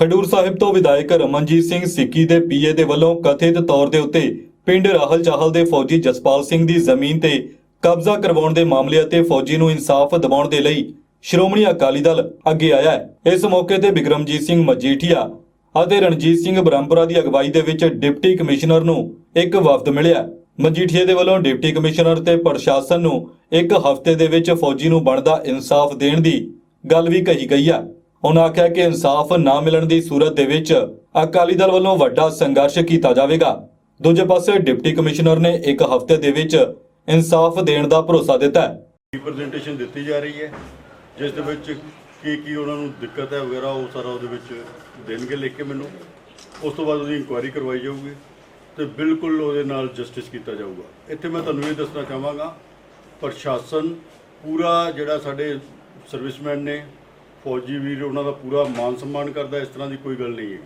ਖਡੂਰ ਸਾਹਿਬ ਤੋਂ ਵਿਧਾਇਕ ਰਮਨਜੀਤ ਸਿੰਘ ਸਿੱਕੀ ਦੇ ਪੀਏ ਦੇ ਵੱਲੋਂ ਕਥਿਤ ਤੌਰ ਦੇ ਉੱਤੇ ਪਿੰਡ ਰਾਹਲ ਚਾਹਲ ਦੇ ਫੌਜੀ ਜਸਪਾਲ ਸਿੰਘ ਦੀ ਜ਼ਮੀਨ ਤੇ ਕਬਜ਼ਾ ਕਰਵਾਉਣ ਦੇ ਮਾਮਲੇ ਅਤੇ ਫੌਜੀ ਨੂੰ ਇਨਸਾਫ ਦਿਵਾਉਣ ਦੇ ਲਈ ਸ਼੍ਰੋਮਣੀ ਅਕਾਲੀ ਦਲ ਅੱਗੇ ਆਇਆ ਹੈ। ਇਸ ਮੌਕੇ ਤੇ ਬਿਕਰਮਜੀਤ ਸਿੰਘ ਮਜੀਠੀਆ ਅਤੇ ਰਣਜੀਤ ਸਿੰਘ ਬ੍ਰਹਮਪੁਰਾ ਦੀ ਅਗਵਾਈ ਦੇ ਵਿੱਚ ਡਿਪਟੀ ਕਮਿਸ਼ਨਰ ਨੂੰ ਇੱਕ ਵਫਦ ਮਿਲਿਆ। ਮਜੀਠੀਆ ਦੇ ਵੱਲੋਂ ਡਿਪਟੀ ਕਮਿਸ਼ਨਰ ਤੇ ਪ੍ਰਸ਼ਾਸਨ ਨੂੰ ਇੱਕ ਹਫ਼ਤੇ ਦੇ ਵਿੱਚ ਫੌਜੀ ਨੂੰ ਬਣਦਾ ਇਨਸਾਫ ਦੇਣ ਦੀ ਗੱਲ ਵੀ ਕਹੀ ਗਈ ਹੈ ਉਹਨਾਂ ਆਖਿਆ ਕਿ ਇਨਸਾਫ ਨਾ ਮਿਲਣ ਦੀ ਸੂਰਤ ਦੇ ਵਿੱਚ ਅਕਾਲੀ ਦਲ ਵੱਲੋਂ ਵੱਡਾ ਸੰਘਰਸ਼ ਕੀਤਾ ਜਾਵੇਗਾ। ਦੂਜੇ ਪਾਸੇ ਡਿਪਟੀ ਕਮਿਸ਼ਨਰ ਨੇ ਇੱਕ ਹਫ਼ਤੇ ਦੇ ਵਿੱਚ ਇਨਸਾਫ ਦੇਣ ਦਾ ਭਰੋਸਾ ਦਿੱਤਾ ਹੈ। ਰਿਪਰੈਜ਼ੈਂਟੇਸ਼ਨ ਦਿੱਤੀ ਜਾ ਰਹੀ ਹੈ। ਜਿਸ ਦੇ ਵਿੱਚ ਕੀ ਕੀ ਉਹਨਾਂ ਨੂੰ ਦਿੱਕਤ ਹੈ ਵਗੈਰਾ, ਉਹ ਸਾਰਾ ਉਹਦੇ ਵਿੱਚ ਦੇਣਗੇ ਲਿਖ ਕੇ ਮੈਨੂੰ। ਉਸ ਤੋਂ ਬਾਅਦ ਉਹਦੀ ਇਨਕੁਆਇਰੀ ਕਰਵਾਈ ਜਾਊਗੀ ਤੇ ਬਿਲਕੁਲ ਉਹਦੇ ਨਾਲ ਜਸਟਿਸ ਕੀਤਾ ਜਾਊਗਾ। ਇੱਥੇ ਮੈਂ ਤੁਹਾਨੂੰ ਇਹ ਦੱਸਣਾ ਚਾਹਾਂਗਾ, ਪ੍ਰਸ਼ਾਸਨ ਪੂਰਾ ਜਿਹੜਾ ਸਾਡੇ ਸਰਵਿਸਮੈਨ ਨੇ ਫੌਜੀ ਵੀਰ, ਉਹਨਾਂ ਦਾ ਪੂਰਾ ਮਾਨ ਸਨਮਾਨ ਕਰਦਾ, ਇਸ ਤਰ੍ਹਾਂ ਦੀ ਕੋਈ ਗੱਲ ਨਹੀਂ ਹੈ।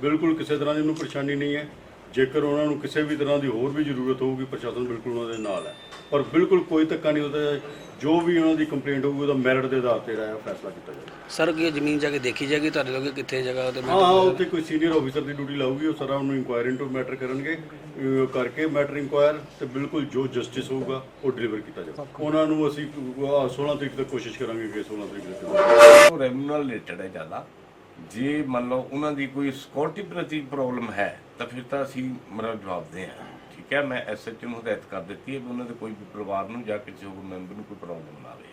ਬਿਲਕੁਲ ਕਿਸੇ ਤਰ੍ਹਾਂ ਦੀ ਉਹਨੂੰ ਪਰੇਸ਼ਾਨੀ ਨਹੀਂ ਹੈ। ਜੇਕਰ ਉਹਨਾਂ ਨੂੰ ਕਿਸੇ ਵੀ ਤਰ੍ਹਾਂ ਦੀ ਹੋਰ ਵੀ ਜ਼ਰੂਰਤ ਹੋਊਗੀ ਪ੍ਰਸ਼ਾਸਨ ਬਿਲਕੁਲ ਉਹਨਾਂ ਦੇ ਨਾਲ ਹੈ। ਪਰ ਬਿਲਕੁਲ ਕੋਈ ਧੱਕਾ ਨਹੀਂ ਹੁੰਦਾ ਜੋ ਵੀ ਉਹਨਾਂ ਦੀ ਕੰਪਲੇਂਟ ਹੋਊਗੀ ਉਹਦਾ ਮੈਰਿਟ ਦੇ ਆਧਾਰ ਤੇ ਜਿਹੜਾ ਫੈਸਲਾ ਕੀਤਾ ਜਾਏਗਾ ਸਰ ਕੀ ਇਹ ਜ਼ਮੀਨ ਜਾ ਕੇ ਦੇਖੀ ਜਾਏਗੀ? ਤੁਹਾਡੇ ਲੋਕੇ ਕਿੱਥੇ ਜਗ੍ਹਾ ਤੇ ਹਾਂ ਹਾਂ ਉੱਥੇ ਕੋਈ ਸੀਨੀਅਰ ਆਫੀਸਰ ਦੀ ਡਿਊਟੀ ਲਾਊਗੀ ਉਹ ਸਾਰਾ ਉਹਨੂੰ ਇਨਕੁਆਇਰੀ ਇਨਟੂ ਮੈਟਰ ਕਰਨਗੇ। ਅਹ ਕਰਕੇ ਮੈਟਰ ਇਨਕੁਆਇਰ ਤੇ ਬਿਲਕੁਲ ਜੋ ਜਸਟਿਸ ਹੋਊਗਾ ਉਹ ਡਿਲੀਵਰ ਕੀਤਾ ਜਾਊਗਾ। ਉਹਨਾਂ ਨੂੰ ਅਸੀਂ ਆਹ 16 ਤਰੀਕ ਤੱਕ ਕੋਸ਼ਿਸ਼ ਕਰਾਂਗੇ ਕਿ 16 ਤਰੀਕ ਤੱਕ ਉਹ ਰੈਵਨਿਊ ਨਾਲ ਰਿਲੇਟਡ ਹੈ ਜ਼ਿਆਦਾ। ਜੇ ਮੰਨ ਲਓ ਉਹਨਾਂ ਦੀ ਕੋਈ ਸਿਕਿਉਰਿਟੀ ਪ੍ਰਤੀ ਪ੍ਰੋਬਲਮ ਹੈ ਤਾਂ ਫਿਰ ਤਾਂ ਅਸੀਂ ਮਤਲਬ ਜਵਾਬਦੇ ਹਾਂ। ਠੀਕ ਹੈ, ਮੈਂ ਐਸਐਚਓ ਨੂੰ ਹਦਾਇਤ ਕਰ ਦਿੱਤੀ ਹੈ ਵੀ ਉਹਨਾਂ ਦੇ ਕੋਈ ਵੀ ਪਰਿਵਾਰ ਨੂੰ ਜਾਂ ਕਿਸੇ ਹੋਰ ਮੈਂਬਰ ਨੂੰ ਕੋਈ ਪ੍ਰੋਬਲਮ ਨਾ ਆਵੇ।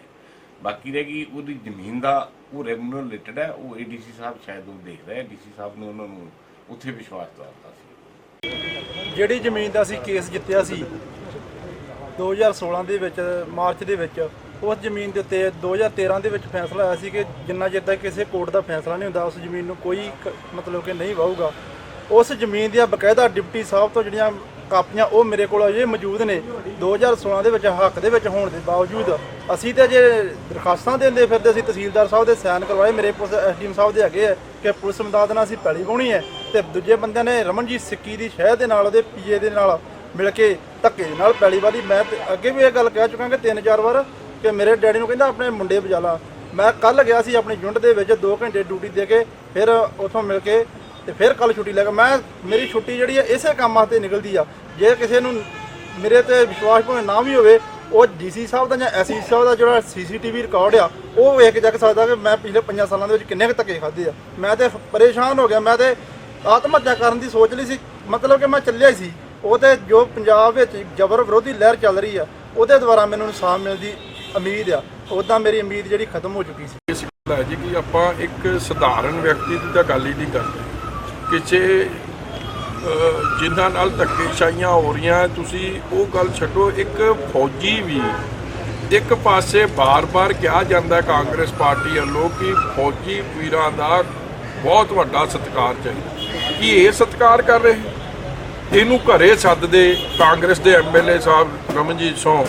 ਬਾਕੀ ਰਹਿ ਗਈ ਉਹਦੀ ਜ਼ਮੀਨ ਦਾ, ਉਹ ਰੈਵਨਿਊ ਨਾਲ ਰਿਲੇਟਡ ਹੈ, ਉਹ ਏਡੀਸੀ ਸਾਹਿਬ ਸ਼ਾਇਦ ਉਹ ਦੇਖ ਰਹੇ ਡੀਸੀ ਸਾਹਿਬ ਨੇ ਉਹਨਾਂ ਨੂੰ ਉੱਥੇ ਵਿਸ਼ਵਾਸ ਦਿਵਾਤਾ ਸੀ। ਜਿਹੜੀ ਜ਼ਮੀਨ ਦਾ ਅਸੀਂ ਕੇਸ ਜਿੱਤਿਆ ਸੀ 2016 ਦੇ ਵਿੱਚ, ਮਾਰਚ ਦੇ ਵਿੱਚ, ਉਸ ਜ਼ਮੀਨ ਦੇ ਉੱਤੇ 2013 ਦੇ ਵਿੱਚ ਫੈਸਲਾ ਆਇਆ ਸੀ ਕਿ ਜਿੰਨਾ ਚਿਰ ਤੱਕ ਕਿਸੇ ਕੋਰਟ ਦਾ ਫੈਸਲਾ ਨਹੀਂ ਹੁੰਦਾ, ਉਸ ਜ਼ਮੀਨ ਨੂੰ ਕੋਈ ਕ- ਮਤਲਬ ਕਿ ਨਹੀਂ ਵਾਹੂਗਾ ਉਸ ਜ਼ਮੀਨ ਦੀਆਂ ਬਕਾਇਦਾ ਡਿਪਟੀ ਸਾਹਿਬ ਤੋਂ ਜਿਹੜੀਆਂ ਕਾਪੀਆਂ ਉਹ ਮੇਰੇ ਕੋਲ ਅਜੇ ਮੌਜੂਦ ਨੇ। 2016 ਦੇ ਵਿੱਚ, ਹੱਕ ਦੇ ਵਿੱਚ ਹੋਣ ਦੇ ਬਾਵਜੂਦ ਅਸੀਂ ਤੇ ਜੇ ਦਰਖਾਸਤਾਂ ਦਿੰਦੇ ਫਿਰਦੇ ਅਸੀਂ ਤਹਿਸੀਲਦਾਰ ਸਾਹਿਬ ਦੇ ਸਾਈਨ ਕਰਵਾਏ, ਮੇਰੇ ਪੁਲਿਸ ਐਸਡੀਐਮ ਸਾਹਿਬ ਦੇ ਹੈਗੇ ਆ ਕਿ ਪੁਲਿਸ ਮਦਦ ਨਾਲ ਅਸੀਂ ਪੈਲੀ ਪਾਉਣੀ ਹੈ ਤੇ ਦੂਜੇ ਬੰਦਿਆਂ ਨੇ ਰਮਨਜੀਤ ਸਿੱਕੀ ਦੀ ਸ਼ਹਿਰ ਦੇ ਨਾਲ ਉਹਦੇ ਪੀਏ ਦੇ ਨਾਲ ਮਿਲ ਕੇ ਧੱਕੇ ਦੇ ਨਾਲ ਪੈਲੀ ਵਾਲੀ ਮੈਂ ਅੱਗੇ ਵੀ ਇਹ ਗੱਲ ਕਹਿ ਚੁੱਕਾ ਕਿ ਤਿੰਨ ਚਾਰ ਵਾਰ ਕਿ ਮੇਰੇ ਡੈਡੀ ਨੂੰ ਕਹਿੰਦਾ ਆਪਣੇ ਮੁੰਡੇ ਵਜਾ ਮੈਂ ਕੱਲ ਗਿਆ ਸੀ ਆਪਣੀ ਯੂਨਿਟ ਦੇ ਵਿੱਚ 2 ਘੰਟੇ ਡਿਊਟੀ ਦੇ ਕੇ ਫਿਰ ਉੱਥੋਂ ਮਿਲ ਕੇ ਤੇ ਫਿਰ ਕੱਲ ਛੁੱਟੀ ਲੈ ਕੇ ਮੈਂ, ਮੇਰੀ ਛੁੱਟੀ ਜਿਹੜੀ ਹੈ ਇਸੇ ਕੰਮ ਵਾਸਤੇ ਨਿਕਲਦੀ ਆ। ਜੇ ਕਿਸੇ ਨੂੰ ਮੇਰੇ ਤੇ ਵਿਸ਼ਵਾਸ ਭਾਵੇਂ ਨਾ ਵੀ ਹੋਵੇ, ਉਹ ਡੀਸੀ ਸਾਹਿਬ ਦਾ ਜਾਂ ਐਸਸੀ ਸਾਹਿਬ ਦਾ ਜਿਹੜਾ ਸੀਸੀਟੀਵੀ ਰਿਕਾਰਡ ਆ, ਉਹ ਵੇਖ ਕੇ ਚੱਕ ਸਕਦਾ ਕਿ ਮੈਂ ਪਿਛਲੇ 5 ਸਾਲਾਂ ਦੇ ਵਿੱਚ ਕਿੰਨੇ ਕੁ ਧੱਕੇ ਖਾਦੇ ਆ। ਮੈਂ ਤੇ ਪਰੇਸ਼ਾਨ ਹੋ ਗਿਆ, ਮੈਂ ਤੇ ਆਤਮ ਹੱਤਿਆ ਕਰਨ ਦੀ ਸੋਚ ਲਈ ਸੀ। ਮਤਲਬ ਕਿ ਮੈਂ ਚੱਲਿਆ ਹੀ ਸੀ। ਉਹ ਤੇ ਜੋ ਪੰਜਾਬ ਵਿੱਚ ਜ਼ਬਰ ਵਿਰੋਧੀ ਲਹਿਰ ਚੱਲ ਰਹੀ ਆ, ਉਹਦੇ ਦੁਆਰਾ ਮੈਨੂੰ ਇਨਸਾਫ ਮਿਲਣ ਦੀ ਉਮੀਦ ਆ। ਉਦਾਂ ਮੇਰੀ ਉਮੀਦ ਜਿਹੜੀ ਖਤਮ ਹੋ ਚੁੱਕੀ ਸੀ। ਜੀ ਕਿ ਆਪਾਂ ਇੱਕ ਸਧਾਰਨ ਵਿਅਕਤੀ ਦੀ ਤਾਂ ਗੱਲ ਹੀ ਨਹੀਂ ਕਰਦੇ। ਕਿਸੇ ਜਿਨ੍ਹਾਂ ਨਾਲ ਧੱਕੇਸ਼ਾਹੀਆਂ ਹੋ ਰਹੀਆਂ, ਤੁਸੀਂ ਉਹ ਗੱਲ ਛੱਡੋ, ਇੱਕ ਫੌਜੀ ਵੀ ਇੱਕ ਪਾਸੇ ਬਾਰ-ਬਾਰ ਕਿਹਾ ਜਾਂਦਾ ਕਾਂਗਰਸ ਪਾਰਟੀ ਵੱਲੋਂ ਕਿ ਫੌਜੀ ਵੀਰਾਂ ਦਾ ਬਹੁਤ ਵੱਡਾ ਸਤਿਕਾਰ ਚਾਹੀਦਾ ਕੀ ਇਹ ਸਤਿਕਾਰ ਕਰ ਰਹੇ? ਇਹਨੂੰ ਘਰੇ ਸੱਦਦੇ ਕਾਂਗਰਸ ਦੇ ਐਮਐਲਏ ਸਾਹਿਬ ਰਮਨਜੀਤ ਸਿੰਘ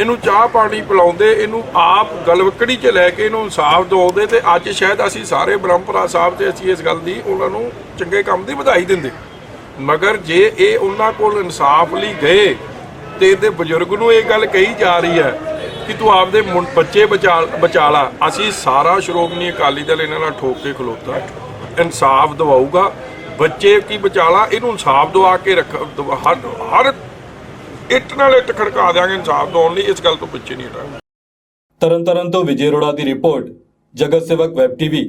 ਇਹਨੂੰ ਚਾਹ ਪਾਣੀ ਪਿਲਾਉਂਦੇ, ਇਹਨੂੰ ਆਪ ਗਲਵਕੜੀ 'ਚ ਲੈ ਕੇ ਇਹਨੂੰ ਇਨਸਾਫ ਦਿਵਾਉਂਦੇ ਤੇ ਅੱਜ ਸ਼ਾਇਦ ਅਸੀਂ ਸਾਰੇ ਬ੍ਰਹਮਪੁਰਾ ਸਾਹਿਬ ਤੇ ਅਸੀਂ ਇਸ ਗੱਲ ਦੀ ਉਹਨਾਂ ਨੂੰ ਚੰਗੇ ਕੰਮ ਦੀ ਵਧਾਈ ਦਿੰਦੇ। ਮਗਰ ਜੇ ਇਹ ਉਹਨਾਂ ਕੋਲ ਇਨਸਾਫ ਲਈ ਗਏ ਤੇ ਇਹਦੇ ਬਜ਼ੁਰਗ ਨੂੰ ਇਹ ਗੱਲ ਕਹੀ ਜਾ ਰਹੀ ਹੈ ਕਿ ਤੂੰ ਆਪਦੇ ਮੁੰ- ਬੱਚੇ ਬਚਾ ਬਚਾਲਾ ਅਸੀਂ ਸਾਰਾ ਸ਼੍ਰੋਮਣੀ ਅਕਾਲੀ ਦਲ ਇਹਨਾਂ ਨਾਲ ਠੋਕ ਕੇ ਖਲੋਤਾ। ਇਨਸਾਫ ਦਿਵਾਊਗਾ। ਬੱਚੇ ਕੀ ਬਚਾਲਾ ਇਹਨੂੰ ਇਨਸਾਫ ਦਵਾ ਕੇ ਰੱਖ, ਦਵਾ- ਹਰ ਹਰ ਇੱਟ ਨਾਲ ਇੱਟ ਖੜਕਾ ਦਿਆਂਗੇ ਇਨਸਾਫ ਦਿਵਾਉਣ ਲਈ ਇਸ ਗੱਲ ਤੋਂ ਪਿੱਛੇ ਨਹੀਂ ਹਟਾਂਗੇ ਤਰਨਤਾਰਨ ਤੋਂ ਵਿਜੇ ਅਰੋੜਾ ਦੀ ਰਿਪੋਰਟ ਜਗਤ ਸੇਵਕ ਵੈਬ ਟੀਵੀ.